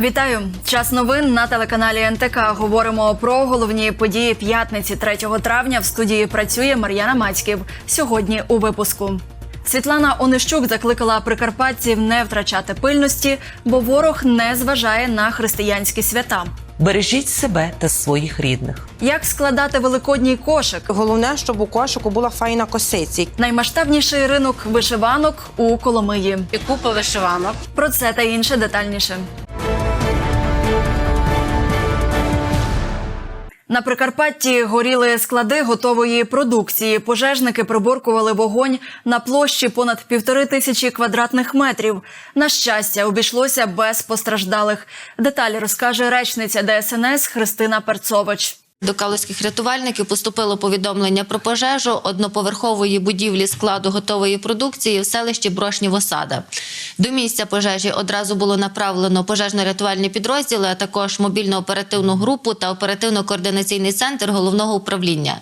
Вітаю! Час новин на телеканалі НТК. Говоримо про головні події п'ятниці 3 травня. В студії працює Мар'яна Мацьків. Сьогодні у випуску. Світлана Онищук закликала прикарпатців не втрачати пильності, бо ворог не зважає на християнські свята. Бережіть себе та своїх рідних. Як складати великодній кошик? Головне, щоб у кошику була файна косиці. Наймасштабніший ринок вишиванок у Коломиї. і купа вишиванок. Про це та інше детальніше. На Прикарпатті горіли склади готової продукції. Пожежники приборкували вогонь на площі понад півтори тисячі квадратних метрів. На щастя, обійшлося без постраждалих. Деталі розкаже речниця ДСНС Христина Перцович. До калузьких рятувальників поступило повідомлення про пожежу одноповерхової будівлі складу готової продукції в селищі Брошнів Осада. До місця пожежі одразу було направлено пожежно-рятувальні підрозділи, а також мобільну оперативну групу та оперативно-координаційний центр головного управління.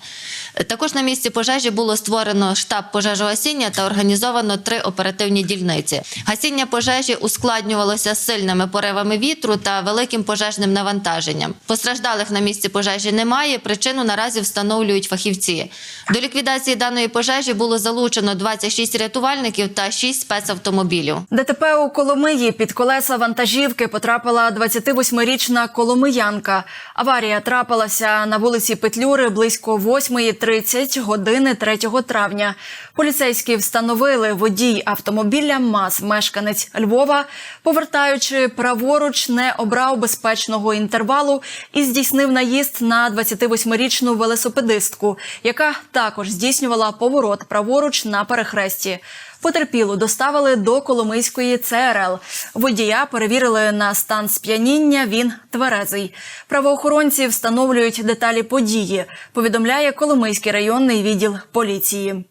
Також на місці пожежі було створено штаб пожежогасіння та організовано три оперативні дільниці. Гасіння пожежі ускладнювалося сильними поривами вітру та великим пожежним навантаженням. Постраждалих на місці пожежі немає. Причину наразі встановлюють фахівці. До ліквідації даної пожежі було залучено 26 рятувальників та 6 спецавтомобілів. ДТП у Коломиї під колеса вантажівки потрапила 28-річна коломиянка. Аварія трапилася на вулиці Петлюри близько 8.30 години 3 травня. Поліцейські встановили водій автомобіля МАЗ, мешканець Львова, повертаючи праворуч, не обрав безпечного інтервалу і здійснив наїзд на 28-річну велосипедистку, яка також здійснювала поворот праворуч на перехресті. Потерпілу доставили до Коломийської ЦРЛ. Водія перевірили на стан сп'яніння. Він тверезий. Правоохоронці встановлюють деталі події. Повідомляє Коломийський районний відділ поліції.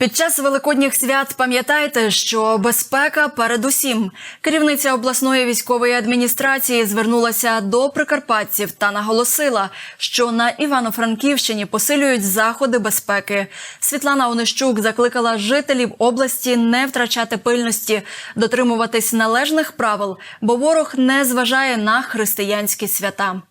Під час великодніх свят пам'ятайте, що безпека передусім. Керівниця обласної військової адміністрації звернулася до прикарпатців та наголосила, що на Івано-Франківщині посилюють заходи безпеки. Світлана Онищук закликала жителів області не втрачати пильності, дотримуватись належних правил, бо ворог не зважає на християнські свята.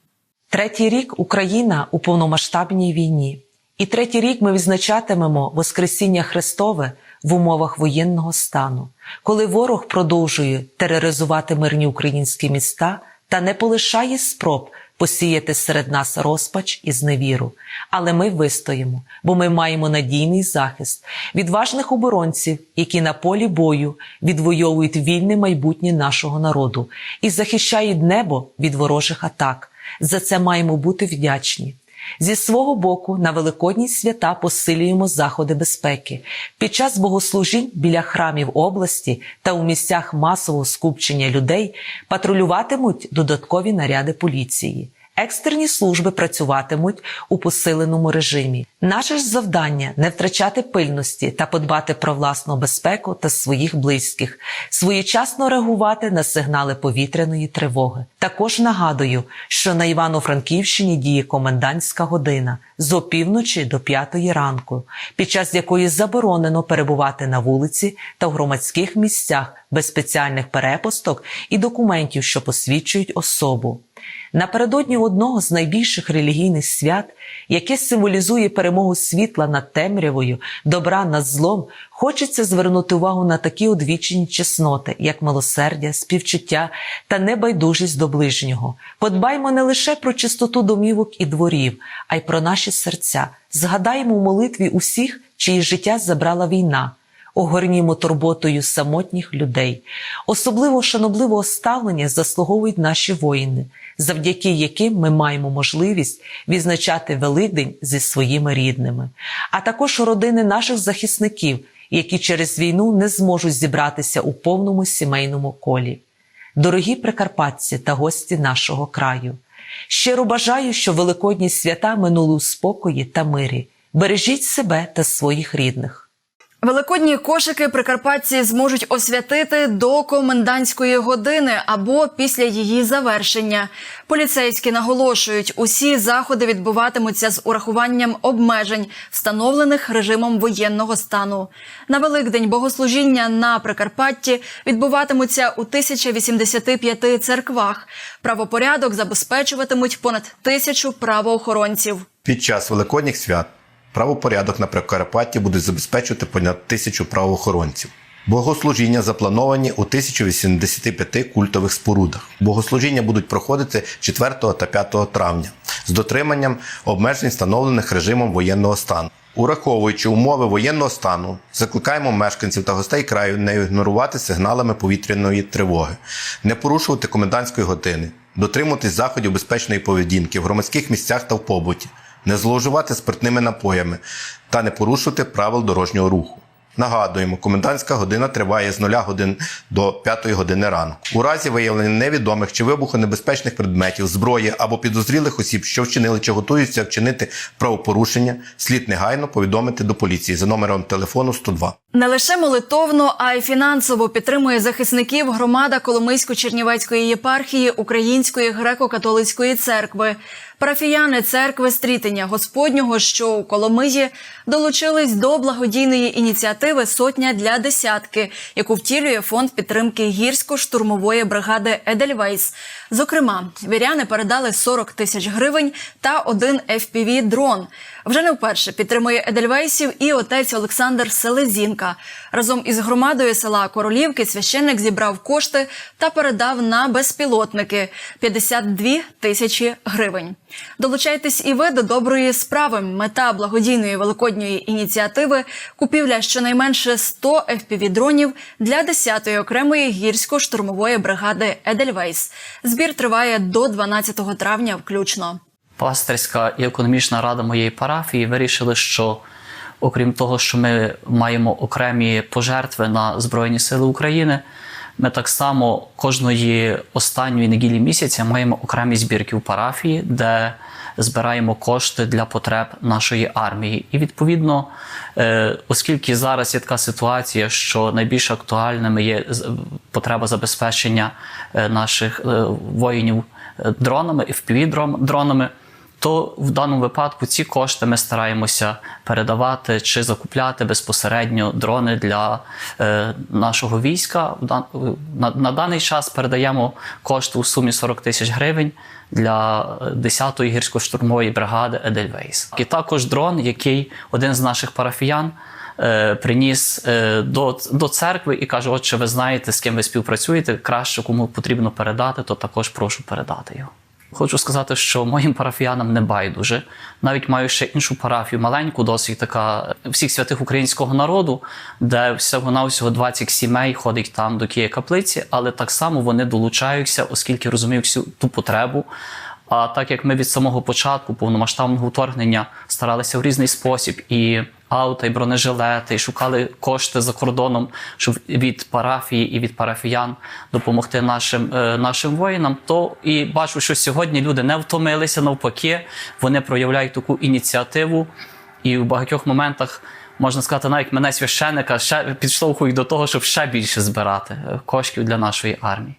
Третій рік Україна у повномасштабній війні. І третій рік ми відзначатимемо Воскресіння Христове в умовах воєнного стану, коли ворог продовжує тероризувати мирні українські міста та не полишає спроб посіяти серед нас розпач і зневіру. Але ми вистоїмо, бо ми маємо надійний захист відважних оборонців, які на полі бою відвоюють вільне майбутнє нашого народу і захищають небо від ворожих атак. За це маємо бути вдячні. Зі свого боку, на великодні свята посилюємо заходи безпеки. Під час богослужінь біля храмів області та у місцях масового скупчення людей патрулюватимуть додаткові наряди поліції. Екстерні служби працюватимуть у посиленому режимі. Наше ж завдання не втрачати пильності та подбати про власну безпеку та своїх близьких, своєчасно реагувати на сигнали повітряної тривоги. Також нагадую, що на Івано-Франківщині діє комендантська година з опівночі до п'ятої ранку, під час якої заборонено перебувати на вулиці та в громадських місцях без спеціальних перепусток і документів, що посвідчують особу. Напередодні одного з найбільших релігійних свят, яке символізує перемогу світла над темрявою, добра над злом, хочеться звернути увагу на такі одвічені чесноти, як милосердя, співчуття та небайдужість до ближнього. Подбаймо не лише про чистоту домівок і дворів, а й про наші серця. Згадаймо в молитві усіх, чиї життя забрала війна. Огорнімо турботою самотніх людей. Особливо шанобливого ставлення заслуговують наші воїни, завдяки яким ми маємо можливість відзначати Великдень зі своїми рідними, а також родини наших захисників, які через війну не зможуть зібратися у повному сімейному колі. Дорогі прикарпатці та гості нашого краю, щиро бажаю, що великодні свята минули у спокої та мирі. Бережіть себе та своїх рідних. Великодні кошики прикарпатці зможуть освятити до комендантської години або після її завершення. Поліцейські наголошують, усі заходи відбуватимуться з урахуванням обмежень, встановлених режимом воєнного стану. На Великдень богослужіння на Прикарпатті відбуватимуться у 1085 церквах. Правопорядок забезпечуватимуть понад тисячу правоохоронців. Під час великодніх свят правопорядок на Прикарпатті будуть забезпечувати понад тисячу правоохоронців. Богослужіння заплановані у 1085 культових спорудах. Богослужіння будуть проходити 4 та 5 травня з дотриманням обмежень, встановлених режимом воєнного стану. Ураховуючи умови воєнного стану, закликаємо мешканців та гостей краю не ігнорувати сигналами повітряної тривоги, не порушувати комендантської години, дотримуватись заходів безпечної поведінки в громадських місцях та в побуті, не зловживати спиртними напоями та не порушувати правил дорожнього руху. Нагадуємо, комендантська година триває з 0 годин до 5 години ранку. У разі виявлення невідомих чи вибухонебезпечних предметів, зброї або підозрілих осіб, що вчинили чи готуються вчинити правопорушення, слід негайно повідомити до поліції за номером телефону 102. Не лише молитовно, а й фінансово підтримує захисників громада Коломийсько-Чернівецької єпархії Української греко-католицької церкви. Парафіяни церкви Стрітення Господнього, що у Коломиї, долучились до благодійної ініціативи Сотня для десятки, яку втілює фонд підтримки гірсько-штурмової бригади Едельвейс. Зокрема, віряни передали 40 тисяч гривень та один fpv дрон. Вже не вперше підтримує Едельвейсів і отець Олександр Селезінка. Разом із громадою села Королівки священник зібрав кошти та передав на безпілотники 52 тисячі гривень. Долучайтесь і ви до доброї справи. Мета благодійної великодньої ініціативи купівля щонайменше 100 FPV-дронів для 10-ї окремої гірсько-штурмової бригади Едельвейс. Збір триває до 12 травня включно. Пастирська і економічна рада моєї парафії вирішили, що окрім того, що ми маємо окремі пожертви на Збройні Сили України, ми так само кожної останньої неділі місяця маємо окремі збірки у парафії, де збираємо кошти для потреб нашої армії. І відповідно, е, оскільки зараз є така ситуація, що найбільш актуальними є потреба забезпечення е, наших е, воїнів дронами і впівдронами, то в даному випадку ці кошти ми стараємося передавати чи закупляти безпосередньо дрони для е, нашого війська. Дан- На, на даний час передаємо кошти у сумі 40 тисяч гривень для 10-ї гірсько-штурмової бригади Едельвейс. І також дрон, який один з наших парафіян е, приніс е, до, до церкви і каже: Отче, ви знаєте, з ким ви співпрацюєте, краще кому потрібно передати, то також прошу передати його. Хочу сказати, що моїм парафіянам не байдуже. Навіть маю ще іншу парафію, маленьку, досить така всіх святих українського народу, де всього навсього 20 сімей ходить там до тієї каплиці, але так само вони долучаються, оскільки розуміють всю ту потребу. А так як ми від самого початку повномасштабного вторгнення старалися в різний спосіб і аута, і бронежилети, і шукали кошти за кордоном, щоб від парафії і від парафіян допомогти нашим, е, нашим воїнам, то і бачу, що сьогодні люди не втомилися, навпаки, вони проявляють таку ініціативу, і в багатьох моментах. Можна сказати, навіть мене священика ще підштовхують до того, щоб ще більше збирати е, коштів для нашої армії.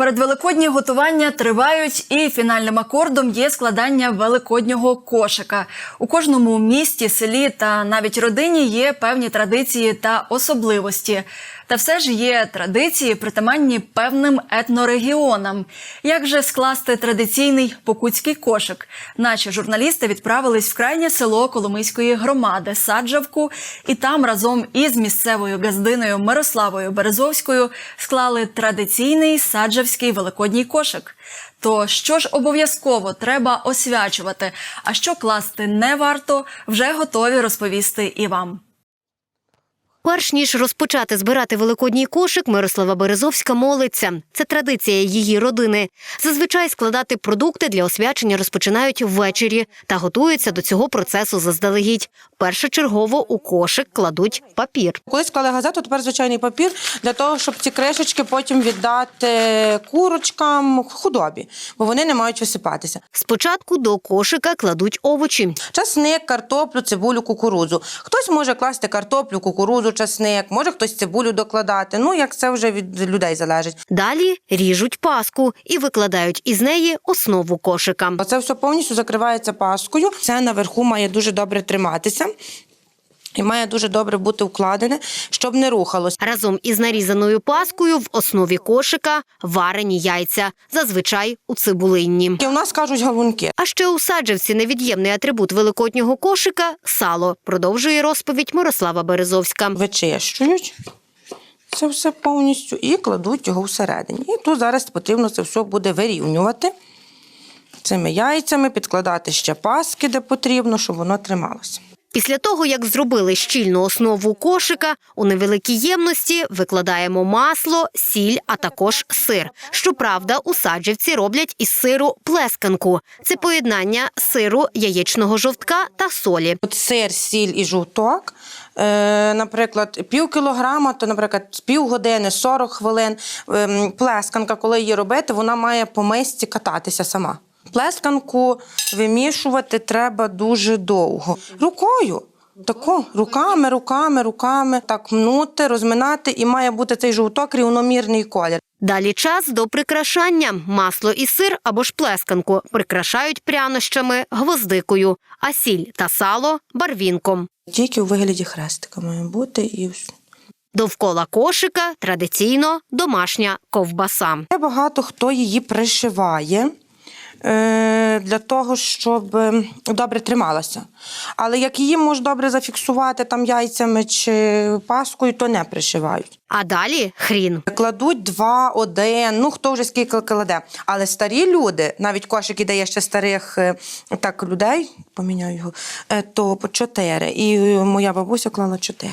Передвеликодні готування тривають, і фінальним акордом є складання великоднього кошика. У кожному місті, селі та навіть родині є певні традиції та особливості. Та все ж є традиції, притаманні певним етнорегіонам. Як же скласти традиційний покутський кошик? Наші журналісти відправились в крайнє село Коломийської громади Саджавку, і там разом із місцевою газдиною Мирославою Березовською склали традиційний саджавський великодній кошик. То що ж обов'язково треба освячувати, а що класти не варто, вже готові розповісти і вам. Перш ніж розпочати збирати великодній кошик, Мирослава Березовська молиться. Це традиція її родини. Зазвичай складати продукти для освячення розпочинають ввечері та готуються до цього процесу заздалегідь. Першочергово у кошик кладуть папір. Колись клали газету, тепер звичайний папір для того, щоб ці кришечки потім віддати курочкам худобі, бо вони не мають висипатися. Спочатку до кошика кладуть овочі. Часник, картоплю, цибулю, кукурудзу. Хтось може класти картоплю, кукурудзу, часник, може хтось цибулю докладати. Ну, як це вже від людей залежить. Далі ріжуть паску і викладають із неї основу кошика. Оце все повністю закривається паскою. Це наверху має дуже добре триматися. І має дуже добре бути вкладене, щоб не рухалось. Разом із нарізаною паскою в основі кошика варені яйця, зазвичай у цибулинні. І у нас кажуть галунки. А ще у саджавці невід'ємний атрибут великоднього кошика сало. Продовжує розповідь Мирослава Березовська. Вичищують це все повністю і кладуть його всередині. І тут зараз потрібно це все буде вирівнювати цими яйцями, підкладати ще паски, де потрібно, щоб воно трималося. Після того, як зробили щільну основу кошика, у невеликій ємності викладаємо масло, сіль, а також сир. Щоправда, у саджівці роблять із сиру плесканку. Це поєднання сиру, яєчного жовтка та солі. От сир, сіль і жовток. Е, наприклад, пів кілограма, то, наприклад, пів години, 40 хвилин. Ем, плесканка, коли її робити, вона має по мисці кататися сама. Плесканку вимішувати треба дуже довго. Рукою. Тако, руками, руками, руками, так мнути, розминати, і має бути цей жовток рівномірний колір. Далі час до прикрашання. Масло і сир або ж плесканку прикрашають прянощами, гвоздикою, а сіль та сало барвінком. Тільки у вигляді хрестика має бути і все. Довкола кошика традиційно домашня ковбаса. Багато хто її пришиває для того, щоб е, добре трималася. Але як її можна добре зафіксувати там яйцями чи паскою, то не пришивають. А далі хрін. Кладуть два, один, ну хто вже скільки кладе. Але старі люди, навіть кошик іде ще старих е, так людей, поміняю його, е, то по чотири. І е, моя бабуся клала чотири.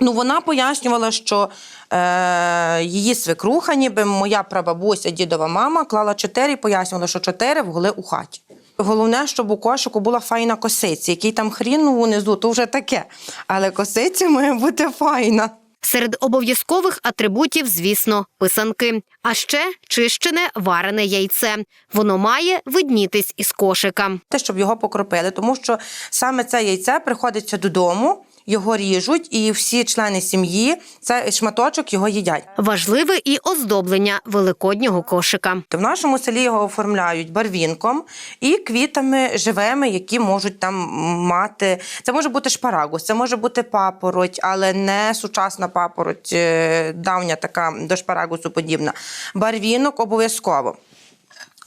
Ну, вона пояснювала, що е, її свекруха, ніби моя прабабуся, дідова мама, клала чотири і пояснювала, що чотири вгли у хаті. Головне, щоб у кошику була файна косиця. Який там хрін унизу, то вже таке. Але косиця має бути файна. Серед обов'язкових атрибутів, звісно, писанки. А ще чищене варене яйце. Воно має виднітись із кошика. Те, щоб його покропили, тому що саме це яйце приходиться додому, його ріжуть, і всі члени сім'ї цей шматочок його їдять. Важливе і оздоблення великоднього кошика. В нашому селі його оформляють барвінком і квітами живими, які можуть там мати. Це може бути шпарагус, це може бути папороть, але не сучасна папороть, е, давня така до шпарагусу подібна. Барвінок обов'язково.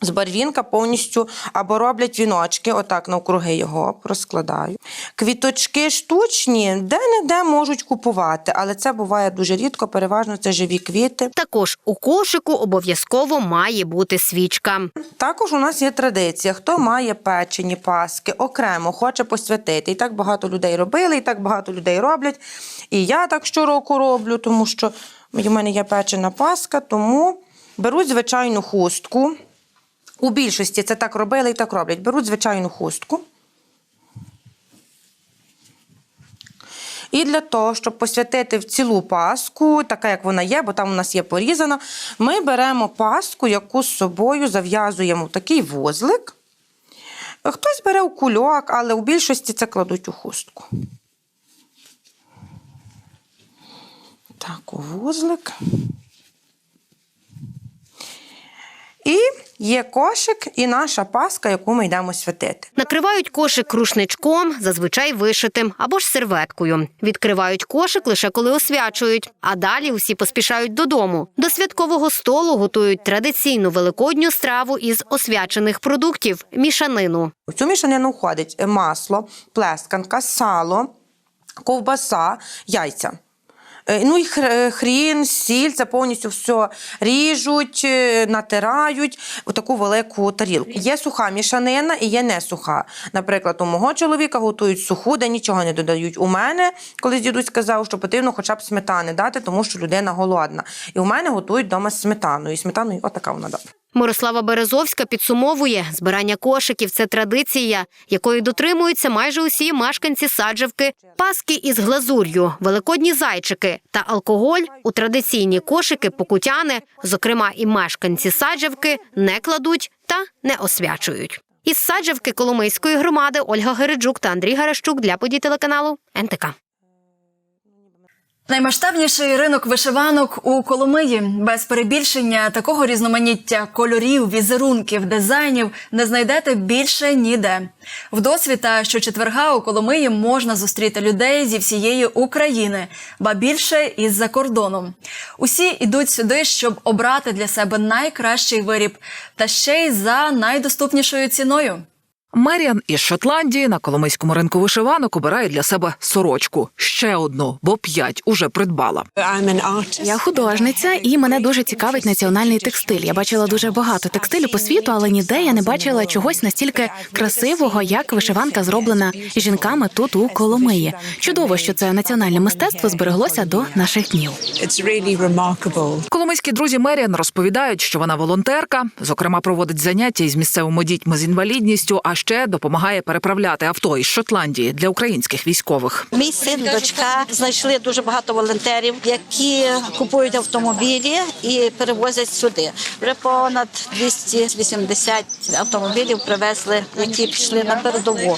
З барвінка повністю або роблять віночки, отак навкруги його розкладаю. Квіточки штучні де-не-де можуть купувати, але це буває дуже рідко, переважно це живі квіти. Також у кошику обов'язково має бути свічка. Також у нас є традиція, хто має печені паски, окремо хоче посвятити. І так багато людей робили, і так багато людей роблять. І я так щороку роблю, тому що в мене є печена паска, тому беруть звичайну хустку. У більшості це так робили і так роблять. Беруть звичайну хустку. І для того, щоб посвятити в цілу паску, така як вона є, бо там у нас є порізана, ми беремо паску, яку з собою зав'язуємо в такий вузлик. Хтось бере у кульок, але у більшості це кладуть у хустку. Так, у вузлик. І є кошик і наша паска, яку ми йдемо святити. Накривають кошик рушничком, зазвичай вишитим або ж серветкою. Відкривають кошик лише коли освячують, а далі усі поспішають додому. До святкового столу готують традиційну великодню страву із освячених продуктів мішанину. У цю мішанину входить масло, плесканка, сало, ковбаса, яйця. Е, Ну і хрін, сіль, це повністю все ріжуть, е, натирають у таку велику тарілку. Є суха мішанина і є не суха. Наприклад, у мого чоловіка готують суху, де нічого не додають. У мене, колись дідусь сказав, що потрібно хоча б сметани дати, тому що людина голодна. І у мене готують вдома з сметаною. І сметаною отака вона добра. Мирослава Березовська підсумовує, збирання кошиків це традиція, якої дотримуються майже усі мешканці саджавки, паски із глазур'ю, великодні зайчики та алкоголь у традиційні кошики покутяни, зокрема і мешканці саджавки, не кладуть та не освячують. Із саджавки Коломийської громади Ольга Гереджук та Андрій Гарещук для подій телеканалу НТК. Наймасштабніший ринок вишиванок у Коломиї. Без перебільшення такого різноманіття кольорів, візерунків, дизайнів не знайдете більше ніде. В досвіта щочетверга у Коломиї можна зустріти людей зі всієї України, ба більше із-за кордону. Усі йдуть сюди, щоб обрати для себе найкращий виріб, та ще й за найдоступнішою ціною. Меріан із Шотландії на Коломийському ринку вишиванок обирає для себе сорочку. Ще одну, бо п'ять уже придбала. Я художниця, і мене дуже цікавить національний текстиль. Я бачила дуже багато текстилю по світу, але ніде я не бачила чогось настільки красивого, як вишиванка зроблена жінками тут у Коломиї. Чудово, що це національне мистецтво збереглося до наших днів. Really. Коломийські друзі Меріан розповідають, що вона волонтерка, зокрема проводить заняття із місцевими дітьми з інвалідністю, а ще допомагає переправляти авто із Шотландії для українських військових. Мій син, дочка знайшли дуже багато волонтерів, які купують автомобілі і перевозять сюди. Вже понад 280 автомобілів привезли, які пішли на передову.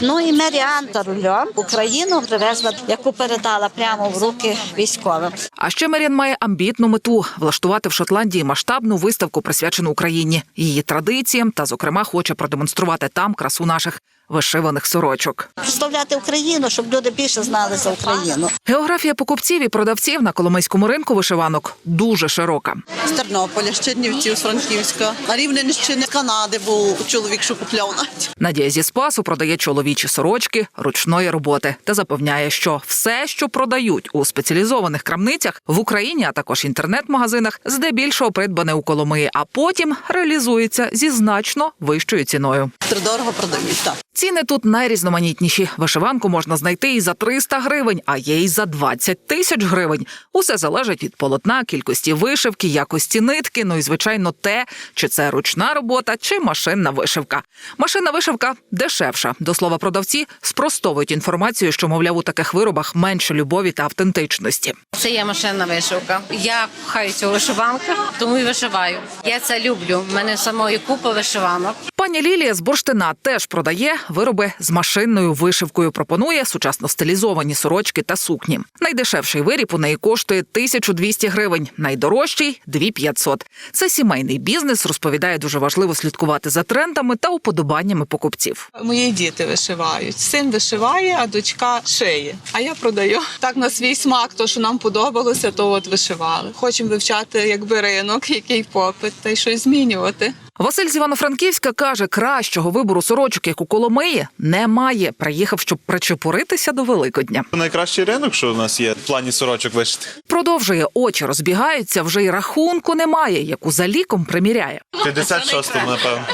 Ну і Меріан та рульом Україну привезла, яку передала прямо в руки військовим. А ще Меріан має амбітну мету влаштувати в Шотландії масштабну виставку, присвячену Україні, її традиціям та, зокрема, хоче продемонструвати там красу наших вишиваних сорочок. Представляти Україну, щоб люди більше знали за Україну. Географія покупців і продавців на Коломийському ринку вишиванок дуже широка. з Тернополя, з Чернівців, з Франківська, на Рівненщини, з Канади був чоловік, що купляв навіть. Надія зі Спасу продає чоловічі сорочки ручної роботи та запевняє, що все, що продають у спеціалізованих крамницях в Україні, а також інтернет-магазинах, здебільшого придбане у Коломиї, а потім реалізується зі значно вищою ціною. Дорого продають, так. Ціни тут найрізноманітніші. Вишиванку можна знайти і за 300 гривень, а є і за 20 тисяч гривень. Усе залежить від полотна, кількості вишивки, якості нитки. Ну і звичайно, те, чи це ручна робота, чи машинна вишивка. Машинна вишивка дешевша. До слова, продавці спростовують інформацію, що мовляв у таких виробах менше любові та автентичності. Це є машинна вишивка. Я кохаю цю вишиванку, тому і вишиваю. Я це люблю. У мене самої купа вишиванок. Пані Лілія з Бурштина теж продає вироби з машинною вишивкою. Пропонує сучасно стилізовані сорочки та сукні. Найдешевший виріб у неї коштує 1200 гривень, найдорожчий 2500. Це сімейний бізнес. Розповідає, дуже важливо слідкувати за трендами та уподобаннями покупців. Мої діти вишивають. Син вишиває, а дочка шиє. А я продаю. Так на свій смак, то що нам подобалося, то от вишивали. Хочемо вивчати якби ринок, який попит, та й щось змінювати. Василь з Івано-Франківська каже, кращого вибору сорочок, як у Коломиї, немає. Приїхав, щоб причепуритися до Великодня. Найкращий ринок, що у нас є в плані сорочок вишити. Продовжує очі розбігаються, вже й рахунку немає, яку за ліком приміряє. 56-му, напевно.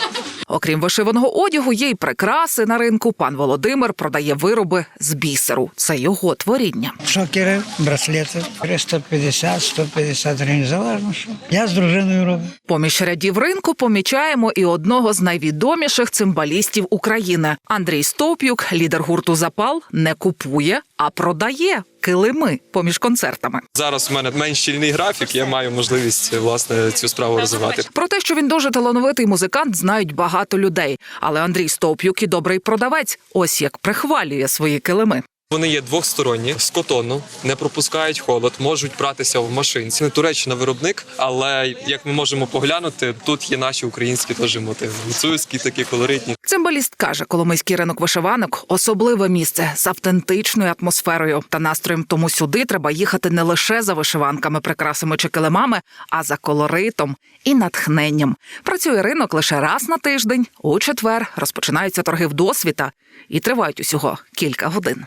Окрім вишиваного одягу, є й прикраси на ринку. Пан Володимир продає вироби з бісеру. Це його творіння. Шокери, браслети 350-150 гривень, залежно що. Я з дружиною роблю. Поміж рядів ринку помічаємо і одного з найвідоміших цимбалістів України. Андрій Стовп'юк, лідер гурту Запал, не купує, а продає килими поміж концертами. Зараз у мене менш щільний графік. Я маю можливість власне цю справу розвивати. Про те, що він дуже талановитий музикант, знають багато людей. Але Андрій Стовп'юк і добрий продавець. Ось як прихвалює свої килими. Вони є двохсторонні з котону, не пропускають холод, можуть братися в машинці. Не Туреччина виробник, але як ми можемо поглянути, тут є наші українські теж мотиви. Гуцульські такі колоритні. Цимбаліст каже, Коломийський ринок вишиванок особливе місце з автентичною атмосферою та настроєм. Тому сюди треба їхати не лише за вишиванками, прикрасами чи килимами, а за колоритом і натхненням. Працює ринок лише раз на тиждень. У четвер розпочинаються торги вдосвіта і тривають усього кілька годин.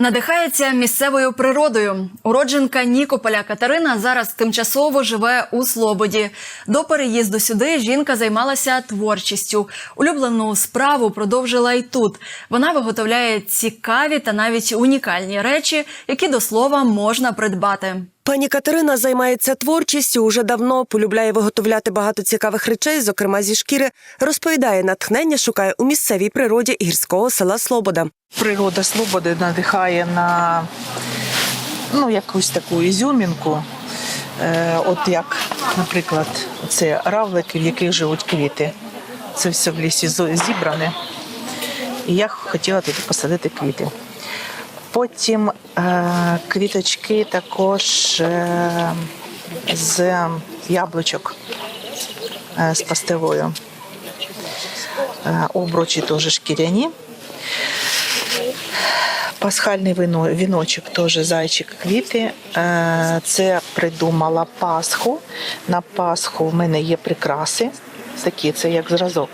Надихається місцевою природою. Уродженка Нікополя Катерина зараз тимчасово живе у Слободі. До переїзду сюди жінка займалася творчістю. Улюблену справу продовжила й тут. Вона виготовляє цікаві та навіть унікальні речі, які до слова можна придбати. Пані Катерина займається творчістю уже давно, полюбляє виготовляти багато цікавих речей, зокрема зі шкіри. Розповідає, натхнення шукає у місцевій природі гірського села Слобода. Природа свободи надихає на ну, якусь таку ізюмінку. Е, от як, наприклад, це равлики, в яких живуть квіти. Це все в лісі зібране. І я хотіла туди посадити квіти. Потім е, квіточки також е, з яблучок е, з пастилою. Е, обручі теж шкіряні. Пасхальний вино, віночок теж зайчик квіти. Це придумала Пасху. На Пасху в мене є прикраси. Такі, це як зразок,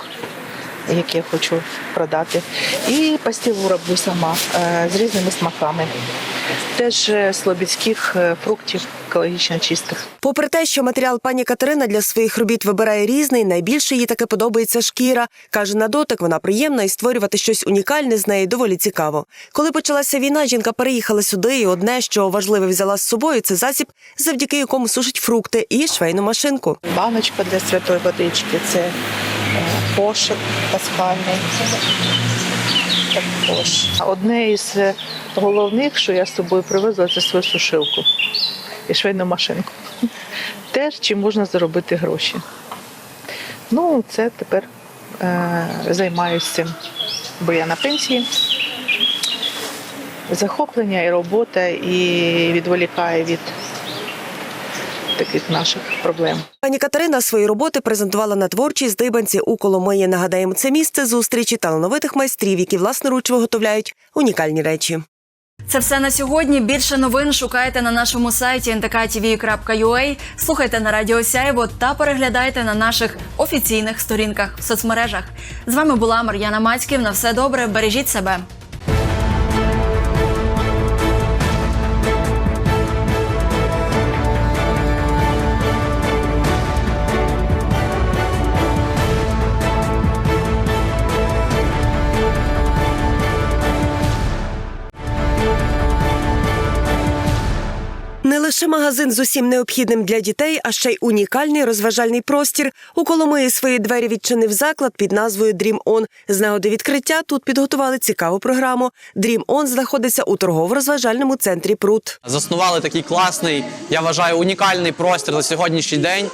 який я хочу продати. І пастилу роблю сама е, з різними смаками. Теж е, слобідських е, фруктів екологічно чистих. Попри те, що матеріал пані Катерина для своїх робіт вибирає різний, найбільше їй таки подобається шкіра. Каже, на дотик вона приємна і створювати щось унікальне з неї доволі цікаво. Коли почалася війна, жінка переїхала сюди, і одне, що важливе взяла з собою, це засіб, завдяки якому сушить фрукти і швейну машинку. Баночка для святої водички це кошик пасхальний. Також. Одне із е, головних, що я з собою привезла, це свою сушилку і швейну машинку. Теж чим можна заробити гроші. Ну, це тепер е, займаюся цим, бо я на пенсії. Захоплення і робота, і відволікає від таких наших проблем. Пані Катерина свої роботи презентувала на творчій здибанці у Коломиї. Нагадаємо, це місце зустрічі талановитих майстрів, які власноруч виготовляють унікальні речі. Це все на сьогодні. Більше новин шукайте на нашому сайті ntktv.ua, слухайте на Радіо Сяєво та переглядайте на наших офіційних сторінках в соцмережах. З вами була Мар'яна Мацьків. На все добре, бережіть себе. Лише магазин з усім необхідним для дітей, а ще й унікальний розважальний простір. У Коломиї свої двері відчинив заклад під назвою Dream On. З нагоди відкриття тут підготували цікаву програму. Dream On знаходиться у торгово-розважальному центрі Прут. Заснували такий класний, я вважаю, унікальний простір на сьогоднішній день.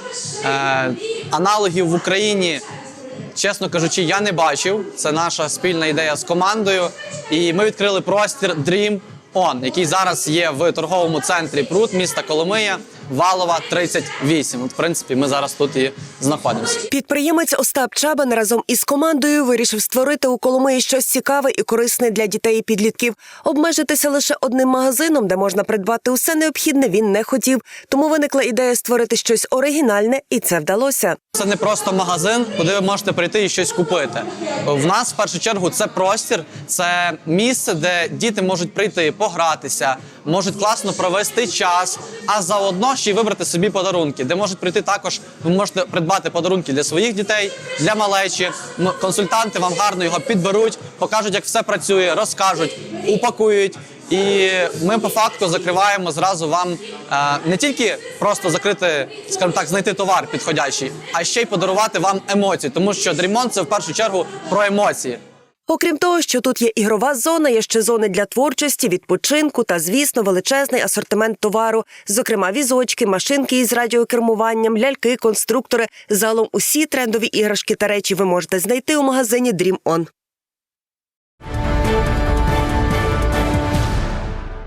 Е, аналогів в Україні, чесно кажучи, я не бачив. Це наша спільна ідея з командою. І ми відкрили простір Dream On, який зараз є в торговому центрі Прут міста Коломия, Валова 38. От, в принципі, ми зараз тут і знаходимося. Підприємець Остап Чабан разом із командою вирішив створити у Коломиї щось цікаве і корисне для дітей і підлітків. Обмежитися лише одним магазином, де можна придбати усе необхідне, він не хотів. Тому виникла ідея створити щось оригінальне, і це вдалося. Це не просто магазин, куди ви можете прийти і щось купити. В нас в першу чергу це простір, це місце, де діти можуть прийти, погратися, можуть класно провести час, а заодно ще й вибрати собі подарунки, де можуть прийти також. Ви можете придбати подарунки для своїх дітей, для малечі. Консультанти вам гарно його підберуть, покажуть, як все працює, розкажуть, упакують. І ми по факту закриваємо зразу вам е, не тільки просто закрити, скажімо так, знайти товар підходящий, а ще й подарувати вам емоції, тому що дрімон це в першу чергу про емоції. Окрім того, що тут є ігрова зона, є ще зони для творчості, відпочинку та, звісно, величезний асортимент товару, зокрема візочки, машинки із радіокермуванням, ляльки, конструктори. Залом усі трендові іграшки та речі ви можете знайти у магазині Dream On.